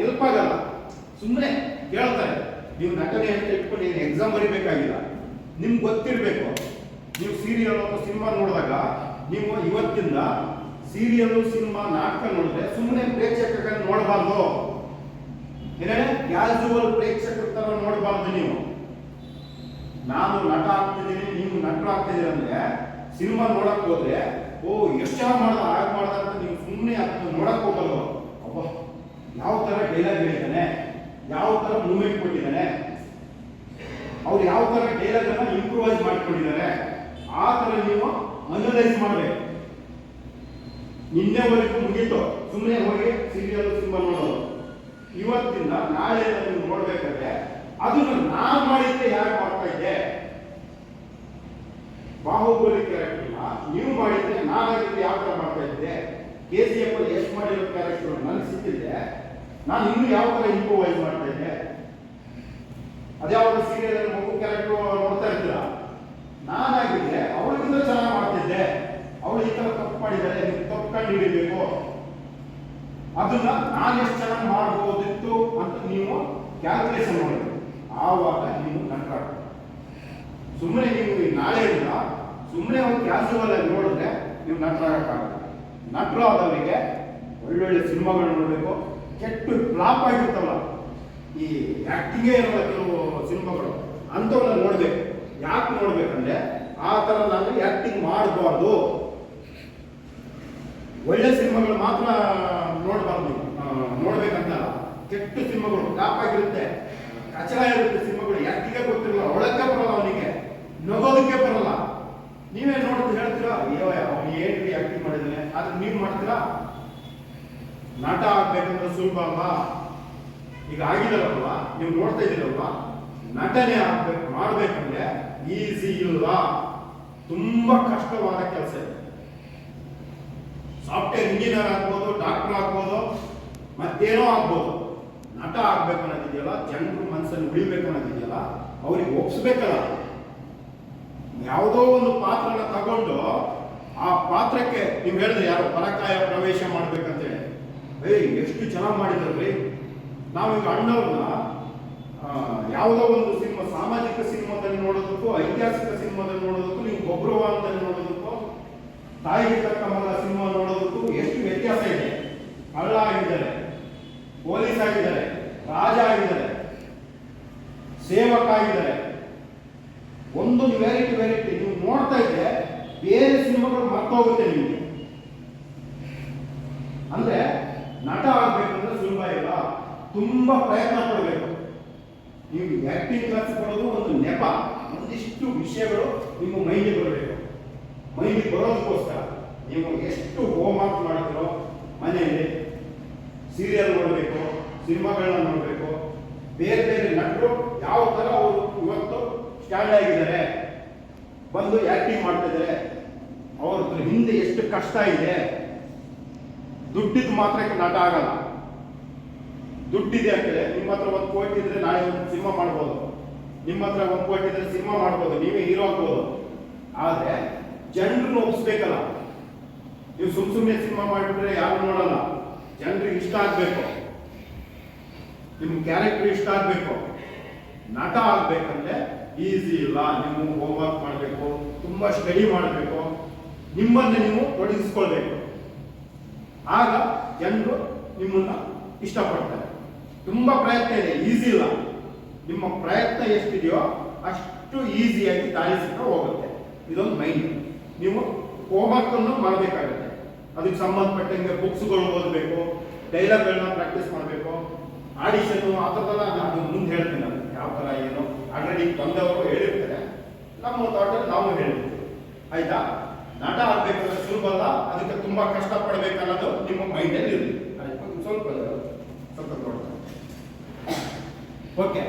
Help ಸುಮ್ಮನೆ ಕೇಳ್ತಾರೆ, ನೀವು ನಟನೆ ಅಂತ ಇಟ್ಕೊಂಡು ಏನು ಎಕ್ಸಾಮ್ ಬರೀಬೇಕಾಗಿಲ್ಲ. ನಿಮ್ಗೆ ಗೊತ್ತಿರಬೇಕು. ನೀವು ಸೀರಿಯಲ್ ಅಥವಾ ಸಿನಿಮಾ ನೋಡಿದಾಗ, ನೀವು ಇವತ್ತಿಂದ ಸೀರಿಯಲ್ ಸಿನಿಮಾ, ನಾಟಕ ನೋಡಿದ್ರೆ ಸುಮ್ಮನೆ ಪ್ರೇಕ್ಷಕರ ನೋಡಬಾರ್ದು. ಏನೇ ಕ್ಯಾಸುವಲ್ ಪ್ರೇಕ್ಷಕರ ತರ ನೋಡಬಾರ್ದು ನೀವು. ನಾನು ನಟ ಆಗ್ತಿದ್ದೀನಿ, ನೀವು ನಟರು ಆಗ್ತಿದ್ದೀರಿ ಅಂದ್ರೆ ಸಿನಿಮಾ ನೋಡಕ್ ಹೋದ್ರೆ, ಓ, ಎಷ್ಟು ಮಾಡ್ದ, ಹಾಗೆ ಮಾಡ್ದ ಅಂತ ನೀವು ಸುಮ್ಮನೆ ನೋಡಕ್ ಹೋಗಲ್ಲ ಅಬ್ಬ, ಯಾವ ಡೈಲಾಗ್ ಹೇಳಿದ್ದಾನೆ, ಯಾವ ತರ ಮೂವ್ಮೆಂಟ್ ಕೊಟ್ಟಿದ್ದಾನೆ, ಅವ್ರು ಯಾವ ತರ ಡೈಲಾಗ್ ಅನ್ನ ಇಂಪ್ರೂವೈಸ್ ಮಾಡ್ಕೊಂಡಿದ್ದಾರೆ, ಆ ತರ ನೀವು ಅನಲೈಸ್ ಮಾಡಬೇಕು. ನಿನ್ನೆವರೆಗೂ ಮುಗೀತು. ಸುಮ್ಮನೆ ಹೋಗಿ ಸೀರಿಯಲ್ ತುಂಬ ನೋಡೋದು. ಇವತ್ತಿಂದ ನಾಳೆ ನೀವು ನೋಡ್ಬೇಕಾದ್ರೆ, ಅದನ್ನು ನಾನು ಮಾಡಿದ್ರೆ ಯಾರು ಮಾಡ್ತಾ ಇದ್ದೆ? ಬಾಹುಬಲಿ ಕ್ಯಾರೆಕ್ಟರ್ನ ನೀವು ಮಾಡಿದ್ರೆ ನಾನಾಗಿದ್ರೆ ಯಾವ ತರ ಮಾಡ್ತಾ ಇದ್ದೆ? ಕೆ ಸಿ ಎಫ್ ಎಷ್ಟು ಮಾಡಿರೋ ಕ್ಯಾರೆಕ್ಟರ್ ನನಗೆ ನಾನು ಇನ್ನು ಯಾವ ತರ ಇಂಪ್ರೂವೈಸ್ ಮಾಡ್ತಾ ಇದ್ದೆ ಅದ್ಯಾವಾಗ ಸೀರಿಯಲ್ ಮಗು ಕ್ಯಾರೆಕ್ಟರ್ ನೋಡ್ತಾ ಇರ್ತೀರಾ? ನಾನಾಗಿದ್ದೆ ಅವಳಿಗಿಂತ ಚೆನ್ನಾಗಿ ಮಾಡ್ತಿದ್ದೆ. ಅವಳು ಈ ತರ ತಪ್ಪು ಮಾಡಿದ್ದಾರೆ ನೀವು ತಪ್ಪು ಹಿಡಿಬೇಕು ಅದನ್ನ ನಾನು ಎಷ್ಟು ಚೆನ್ನಾಗಿ ಮಾಡ್ಬೋದಿತ್ತು ಅಂತ ನೀವು ಕ್ಯಾಲ್ಕುಲೇಷನ್ ಮಾಡಬೇಕು ಆವಾಗ ನೀವು ಕಂಟ್ರಾಕ್ಟ್ ಸುಮ್ಮನೆ ನೀವು ನಾಳೆ ಇಲ್ಲ ಸುಮ್ಮನೆ ಒಂದು ಕ್ಯಾಸುವಲ್ ಆಗಿ ನೋಡಿದ್ರೆ ನೀವು ನಟರಾಗಕ್ಕಾಗಲ್ಲ ನಟರು ಆದವರಿಗೆ ಒಳ್ಳೊಳ್ಳೆ ಸಿನಿಮಾಗಳು ನೋಡಬೇಕು. ಕೆಟ್ಟ ಫ್ಲಾಪ್ ಆಗಿರ್ತವಲ್ಲ ಈ ಆ್ಯಕ್ಟಿಂಗೇ ಇರಲ್ಲ ಕೆಲವು ಸಿನಿಮಾಗಳು ಅಂಥವನ್ನ ನೋಡ್ಬೇಕು. ಯಾಕೆ ನೋಡ್ಬೇಕಂದ್ರೆ, ಆ ಥರ ನಾನು ಆಕ್ಟಿಂಗ್ ಮಾಡಬಾರ್ದು. ಒಳ್ಳೆ ಸಿನಿಮಾಗಳು ಮಾತ್ರ ನೋಡಬಾರ್ದು ನೋಡ್ಬೇಕಂತ ಕೆಟ್ಟ ಸಿನಿಮಾಗಳು ಟಾಪ್ ಆಗಿರುತ್ತೆ. ಕಚರ ಇರುತ್ತೆ ಸಿನಿಮಾಗಳು. ಯಾಕಿಗೆ ಗೊತ್ತಿರಲ್ಲ, ಒಳಕ್ಕೆ ಬರಲ್ಲ ಅವನಿಗೆ. ನಗೋದಕ್ಕೆ ಬರಲ್ಲ. ನೀವೇ ನೋಡಿದ್ರೆ ಹೇಳ್ತೀರಾ, ಅಯ್ಯೋ, ಅವನು ಏನು ಆಕ್ಟಿಂಗ್ ಮಾಡಿದ್ದಾನೆ? ಆದ್ರೆ ನೀವು ಮಾಡ್ತೀರಾ? ನಾಟ ಆಗ್ಬೇಕಂದ್ರೆ ಸುಲಭ ಅಲ್ವಾ? ಈಗ ಆಗಿದಾರಲ್ವಾ? ನೀವು ನೋಡ್ತಾ ಇದ್ದೀರಲ್ವಾ? ನಟನೆ ಆಗ್ಬೇಕು, ಮಾಡ್ಬೇಕಂದ್ರೆ ಈಸಿ ಇಲ್ಲ ತುಂಬಾ ಕಷ್ಟವಾದ ಕೆಲಸ ಇದೆ. ಸಾಫ್ಟ್ವೇರ್ ಇಂಜಿನಿಯರ್ ಆಗ್ಬೋದು ಡಾಕ್ಟರ್ ಆಗ್ಬೋದು, ಮತ್ತೇನೋ ಆಗ್ಬೋದು. ನಟ ಆಗ್ಬೇಕು ಅನ್ನೋದಿದೆಯಲ್ಲ, ಜನರು ಮನಸ್ಸಲ್ಲಿ ಉಳಿಬೇಕು ಅನ್ನೋದಿದೆಯಲ್ಲ, ಅವ್ರಿಗೆ ಒಪ್ಸ್ಬೇಕಲ್ಲ. ಯಾವುದೋ ಒಂದು ಪಾತ್ರನ ತಗೊಂಡು ಆ ಪಾತ್ರಕ್ಕೆ, ನೀವು ಹೇಳಿದ್ರೆ ಯಾರು ಪರಕಾಯ ಪ್ರವೇಶ ಮಾಡ್ಬೇಕಂತೇಳಿ. ಏಯ್ ಎಷ್ಟು ಚೆನ್ನಾಗಿ ಮಾಡಿದ್ರಿ ನಾವೀಗ ಅಣ್ಣವ್ರನ್ನ ಆ, ಯಾವುದೋ ಒಂದು ಸಿನಿಮಾ ಸಾಮಾಜಿಕ ಸಿನಿಮಾದಲ್ಲಿ ನೋಡೋದಕ್ಕೂ ಐತಿಹಾಸಿಕ ಸಿನಿಮಾದಲ್ಲಿ ನೋಡೋದಕ್ಕೂ ನೀವು ಗೊಬ್ಬರವಾದದಲ್ಲಿ ನೋಡೋದಕ್ಕೂ ತಾಯಿ ತಕ್ಕ ಮಗ ಸಿನಿಮಾ ನೋಡೋದಕ್ಕೂ ಎಷ್ಟು ವ್ಯತ್ಯಾಸ ಇದೆ. ಕಳ್ಳ ಆಗಿದ್ದಾರೆ ಪೊಲೀಸ್ ಆಗಿದ್ದಾರೆ ರಾಜ ಆಗಿದ್ದಾರೆ ಸೇವಕ ಆಗಿದ್ದಾರೆ. ಒಂದೊಂದು ವೆರೈಟಿ ವೆರೈಟಿ ನೀವು ನೋಡ್ತಾ ಇದ್ರೆ ಬೇರೆ ಸಿನಿಮಾಗಳು ಮರ್ತೋಗುತ್ತೆ ನಿಮಗೆ. ಅಂದ್ರೆ ನಟ ಆಗ್ಬೇಕಂದ್ರೆ ಸುಲಭ ಇಲ್ಲ. ತುಂಬಾ ಪ್ರಯತ್ನ ಪಡಬೇಕು. ನೀವು ಆಕ್ಟಿಂಗ್ ಕ್ಲಾಸ್ ಕೊಡೋದು ಒಂದು ನೆಪ. ಒಂದಿಷ್ಟು ವಿಷಯಗಳು ನಿಮ್ಮ ಮೈಂಡಿಗೆ ಬರಬೇಕು. ಮೈಂಡಿಗೆ ಬರೋದಕ್ಕೋಸ್ಕರ ನೀವು ಎಷ್ಟು ಹೋಮ್ ವರ್ಕ್ ಮಾಡ್ತೀರೋ ಮನೆಯಲ್ಲಿ ಸೀರಿಯಲ್ ನೋಡಬೇಕು, ಸಿನಿಮಾಗಳನ್ನ ನೋಡಬೇಕು, ಬೇರೆ ಬೇರೆ ನಟರು ಯಾವ ಥರ ಅವರು ಇವತ್ತು ಸ್ಟ್ಯಾಂಡ್ ಆಗಿದ್ದಾರೆ, ಬಂದು ಆಕ್ಟಿಂಗ್ ಮಾಡ್ತಿದ್ದಾರೆ, ಅವ್ರ ಹಿಂದೆ ಎಷ್ಟು ಕಷ್ಟ ಇದೆ ದುಡ್ಡಿದ್ದು ಮಾತ್ರಕ್ಕೆ ನಟ ಆಗಲ್ಲ? ದುಡ್ಡಿದೆ ಅಂದ್ರೆ ನಿಮ್ಮ ಹತ್ರ ಒಂದು ಕೋಟಿ ಇದ್ರೆ ನಾಳೆ ಒಂದು ಸಿನಿಮಾ ಮಾಡ್ಬೋದು. ನಿಮ್ಮ ಹತ್ರ ಒಂದು ಕೋಟಿ ಇದ್ರೆ ಸಿನಿಮಾ ಮಾಡ್ಬೋದು. ನೀವೇ ಹೀರೋ ಆಗ್ಬೋದು. ಆದ್ರೆ ಜನರನ್ನ ಒಪ್ಸ್ಬೇಕಲ್ಲ. ನೀವು ಸುಮ್ ಸುಮ್ಮನೆ ಸಿನಿಮಾ ಮಾಡಿಬಿಟ್ರೆ ಯಾರು ನೋಡಲ್ಲ. ಜನರಿಗೆ ಇಷ್ಟ ಆಗ್ಬೇಕು. ನಿಮ್ಮ ಕ್ಯಾರೆಕ್ಟರ್ ಇಷ್ಟ ಆಗ್ಬೇಕು. ನಟ ಆಗ್ಬೇಕಂದ್ರೆ ಈಸಿ ಇಲ್ಲ. ನೀವು ಹೋಮ್ವರ್ಕ್ ಮಾಡಬೇಕು. ತುಂಬಾ ಸ್ಟಡಿ ಮಾಡಬೇಕು. ನಿಮ್ಮನ್ನು ನೀವು ತೊಡಗಿಸ್ಕೊಳ್ಬೇಕು. ಆಗ ಜನರು ನಿಮ್ಮನ್ನು ಇಷ್ಟಪಡ್ತಾರೆ. ತುಂಬ ಪ್ರಯತ್ನ ಇದೆ ಈಸಿ ಇಲ್ಲ. ನಿಮ್ಮ ಪ್ರಯತ್ನ ಎಷ್ಟಿದೆಯೋ ಅಷ್ಟು ಈಸಿಯಾಗಿ ದಾರಿ ಸಿಕ್ಕ ಹೋಗುತ್ತೆ. ಇದೊಂದು ಮೈಂಡ್ ನೀವು ಹೋಮ್ವರ್ಕ್ ಅನ್ನು ಮಾಡಬೇಕಾಗುತ್ತೆ. ಅದಕ್ಕೆ ಸಂಬಂಧಪಟ್ಟಂಗೆ ಬುಕ್ಸ್ಗಳು ಓದಬೇಕು ಡೈಲಾಗ್ಗಳನ್ನ ಪ್ರಾಕ್ಟೀಸ್ ಮಾಡಬೇಕು. ಆಡಿಷನ್ ಆ ಥರದೆಲ್ಲ ನಾನು ಮುಂದೆ ಹೇಳ್ತೀನಿ ನಾನು. ಯಾವ ಥರ ಏನು? ಆಲ್ರೆಡಿ ಬಂದವರು ಹೇಳಿರ್ತಾರೆ. ನಮ್ಮ ತೋಟದಲ್ಲಿ ನಾವು ಹೇಳ್ತೀವಿ ಆಯ್ತಾ? ನಟ ಆಗ್ಬೇಕಂದ್ರೆ ಸುಲಭ ಅಲ್ಲ. ಅದಕ್ಕೆ ತುಂಬಾ ಕಷ್ಟ ಪಡ್ಬೇಕನ್ನೋದು ನಿಮ್ಮ ಮೈಂಡಲ್ಲಿ ಇರಲಿ. ಸ್ವಲ್ಪ ಸ್ವಲ್ಪ ಓಕೆ